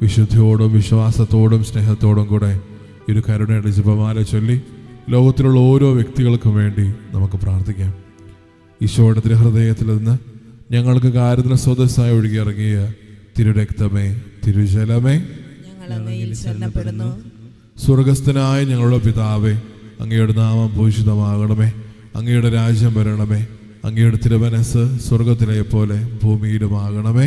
വിശുദ്ധിയോടും വിശ്വാസത്തോടും സ്നേഹത്തോടും കൂടെ ഒരു കരുണയുടെ ജപമാല ചൊല്ലി ലോകത്തിലുള്ള ഓരോ വ്യക്തികൾക്കും വേണ്ടി നമുക്ക് പ്രാർത്ഥിക്കാം. ഈശോയുടെ തിരുഹൃദയത്തിൽ നിന്ന് ഞങ്ങൾക്ക് കാര്യത്തിന് സ്വതസ്സായി ഒഴുകിയിറങ്ങിയ തിരുരക്തമേ തിരുജലമേ സ്വർഗസ്ഥനായ ഞങ്ങളുടെ പിതാവേ അങ്ങയുടെ നാമം ഭൂഷിതമാകണമേ അങ്ങയുടെ രാജ്യം വരണമേ അങ്ങയുടെ തിരുമനസ് സ്വർഗത്തിലെ പോലെ ഭൂമിയിലുമാകണമേ.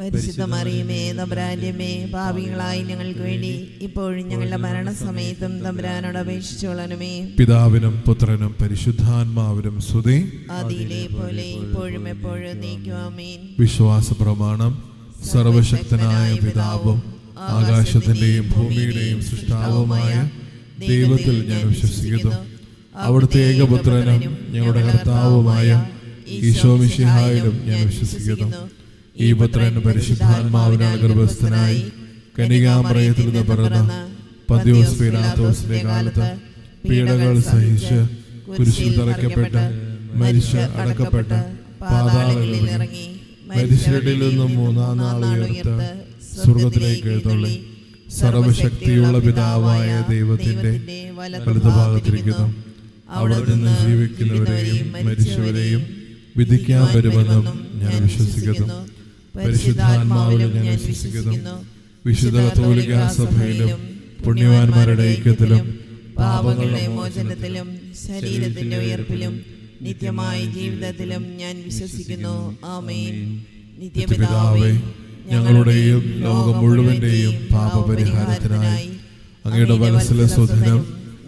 പരിശുദ്ധ മറിയമേ തമ്പുരാന്റെമേ ഭാവികളായി ഞങ്ങൾക്ക് വേണ്ടി ഇപ്പോഴും ഞങ്ങളുടെ മരണസമയത്തും തമ്പ്രാനോട് അപേക്ഷിച്ചോളണമേ പിതാവിനും പുത്രനും പരിശുദ്ധാത്മാവിനും സ്തുതി. അതിലെ പോലെ ഇപ്പോഴും എപ്പോഴും നീക്കുവാമീൻ വിശ്വാസ പ്രമാണം സർവശക്തനായ പിതാവും ആകാശത്തിന്റെയും ഭൂമിയുടെയും സൃഷ്ടാവുമായ ദൈവത്തിൽ ഞാൻ വിശ്വസിക്കുന്നു. അവിടുത്തെ ഏകപുത്രനും ഞങ്ങളുടെ കർത്താവുമായ ഈശോ മിഷിഹായിലും ഞാൻ വിശ്വസിക്കുന്നു. ഈ പുത്രൻ പരിശുദ്ധാത്മാവിനാൽ ഗർഭസ്ഥനായി കനികാമറയത്തിൽ നിന്ന് പിറന്ന പന്തിയോസ് പീലാത്തോസിന്റെ കാലത്ത് പീഡകൾ സഹിച്ച് കുരിശിൽ തറയ്ക്കപ്പെട്ട് മരിച്ച് അടക്കപ്പെട്ട പാതാളങ്ങളിൽ ഇറങ്ങി നിന്നും മൂന്നാം നാൾ ഉയർത്ത് സ്വർഗത്തിലേക്ക് എഴുന്നള്ളി. സർവശക്തിയുള്ള പിതാവായ ദൈവത്തിന്റെ വലതുഭാഗത്തിരിക്കുന്നു അവിടെ നിന്ന് ജീവിക്കുന്നവരെയും മരിച്ചവരെയും വിധിക്കാൻ വരുമെന്നും ഞാൻ വിശ്വസിക്കുന്നു. പരിശുദ്ധാത്മാവിലും ഞാൻ വിശ്വസിക്കുന്നു. വിശുദ്ധ കത്തോലിക്ക സഭയിലും പുണ്യവാന്മാരുടെ ഐക്യത്തിലും പാപങ്ങളുടെ മോചനത്തിലും ശരീരത്തിന്റെ ഉയർപ്പിലും നിത്യമായ ജീവിതത്തിലും ഞാൻ വിശ്വസിക്കുന്നു. ആമേൻ. നിത്യപിതാവേ ഞങ്ങളുടെയും ലോകം മുഴുവന്റെയും പാപപരിഹാരത്തിനായി അങ്ങയുടെ മനസ്സിലെ സ്വധനം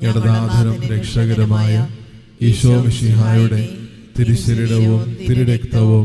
ഇടനാഥനം രക്ഷകരമായ ഈശോ മിഷിഹായുടെ തിരുശരീരവും തിരുരക്തവും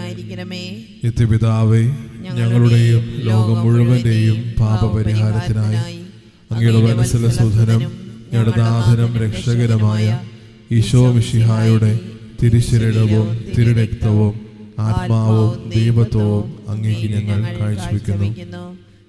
കരുണയായിരിക്കണമേ നിത്യപിതാവേ ഞങ്ങളുടെയും ലോകം മുഴുവന്റെയും പാപപരിഹാരത്തിനായി അങ്ങയുടെ മനസ്സിലെ സുധനം ഞങ്ങളുടെ നാഥനും രക്ഷകരമായ ഈശോ മിശിഹായുടെ തിരുശരീരവും തിരുരക്തവും ആത്മാവും ദൈവത്വവും അങ്ങേക്ക് ഞങ്ങൾ കാഴ്ചവെക്കുന്നു.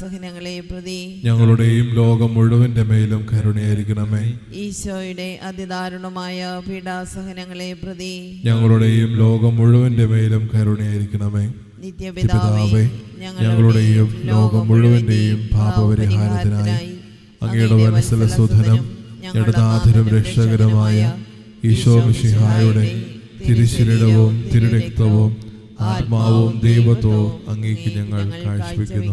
പീഡാസഹനങ്ങളെ പ്രതി ഞങ്ങളുടെയും ലോകം മുഴുവന്റെ മേലും കരുണയായിരിക്കണമേ. ഈശോയുടെ അതിദാരുണമായ പീഡാസഹനങ്ങളെ പ്രതി ഞങ്ങളുടെയും ലോകം മുഴുവന്റെ മേലും കരുണയായിരിക്കണമേ. നിത്യപിതാവേ ഞങ്ങളുടെയും ലോകം മുഴുവന്റെയും പാപപരിഹാരത്തിനായി അങ്ങയുടെ മനസ്സിലെ സുധനം നാഥനും രക്ഷകരമായ ഈശോ മിഷിഹായുടെ തിരുശരീരവും തിരുരക്തവും ആത്മാവും ദൈവത്വവും അങ്ങേക്ക് ഞങ്ങൾ കാഴ്ചവെക്കുന്നു.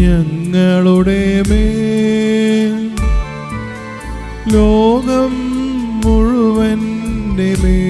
ഞങ്ങളുടെ മേൽ ലോകം മുഴുവന്റെ മേൽ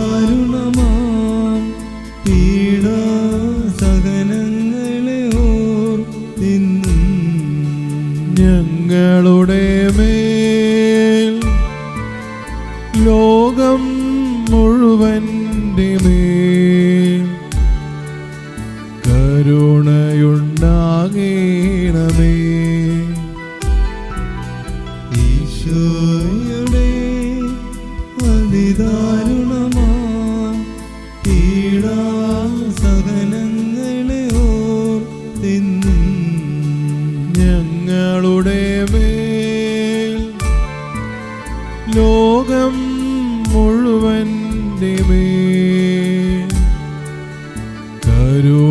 മേൽ. ലോകം മേൽ കരുണയുണ്ടാകേണമേ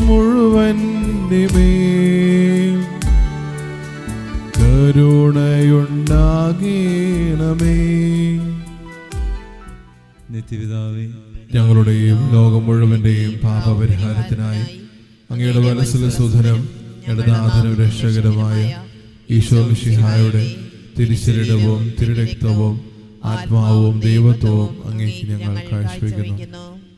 മുഴുവൻ നിമേ. കരുണയുണ്ടാകണമേ. നിത്യപിതാവേ ഞങ്ങളുടെയും ലോകം മുഴുവന്റെയും പാപപരിഹാരത്തിനായി അങ്ങയുടെ മനസ്സിലെ സുധനം ഇടനാഥനും രക്ഷകരമായ ഈശോ മിഷിഹായുടെ തിരുശരീരവും തിരുരക്തവും ആത്മാവും ദൈവത്വവും അങ്ങേക്ക് ഞങ്ങൾ കാഴ്ചവെക്കുന്നു.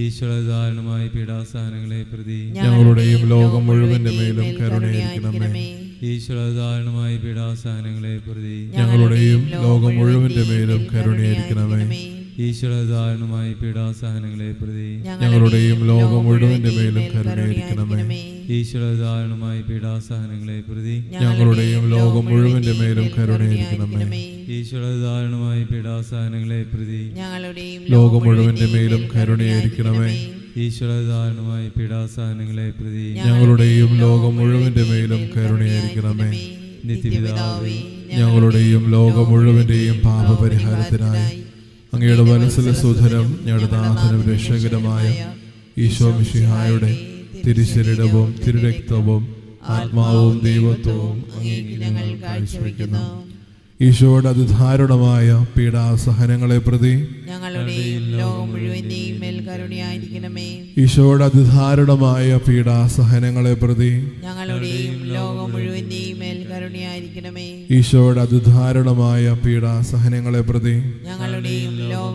ഈശ്വര ദാരുണമായ പീഡാസഹനങ്ങളെ പ്രതി ഞങ്ങളുടെയും ലോകം മുഴുവന്റെ മേലും കരുണയായിരിക്കണമേ. ഈശ്വര ദാരുണമായ പീഡാസഹനങ്ങളെ പ്രതി ഞങ്ങളുടെയും ലോകം മുഴുവന്റെ മേലും കരുണയായിരിക്കണമേ. ഈശ്വര ദാരുണമായ പീഡാസഹനങ്ങളെ പ്രതി ഞങ്ങളുടെയും ലോകം മുഴുവന്റെ മേലും കരുണയായിരിക്കണമേ. ഈശ്വര ദാരുണമായ പീഡാസഹനങ്ങളെ പ്രതി ഞങ്ങളുടെയും ലോകം മുഴുവന്റെ മേലും കരുണയായിരിക്കണമേ. ഈശ്വര ദാരുണമായ പീഡാസഹനങ്ങളെ പ്രതി ഞങ്ങളുടെയും ലോകം മുഴുവന്റെ മേലും കരുണയായിരിക്കണമേ. ഈശ്വര ദാരുണമായ പീഡാസഹനങ്ങളെ പ്രതി ഞങ്ങളുടെയും ലോകം മുഴുവന്റെ മേലും കരുണയായിരിക്കണമേ. നിത്യപിതാവേ ഞങ്ങളുടെയും ലോകം മുഴുവന്റെയും പാപപരിഹാരത്തിനായി അങ്ങയുടെ മനസ്സിലെ സുധരം ഞങ്ങളുടെ നാഥനും രക്ഷകരമായ ഈശോ മിശിഹായുടെ തിരുശരീരവും തിരുരക്തവും ആത്മാവും ദൈവത്വവും ഞങ്ങൾ കാഴ്ചവെക്കുന്നു ഈശോയുടെ അതിധാരുണമായ പീഡാസഹനങ്ങളെ പ്രതി ഈശോയുടെ അതിധാരുണമായ പീഡാസഹനങ്ങളെ പ്രതി ഈശോയുടെ അതിധാരുണമായ പീഡാസഹനങ്ങളെ പ്രതി ഞങ്ങളുടെയും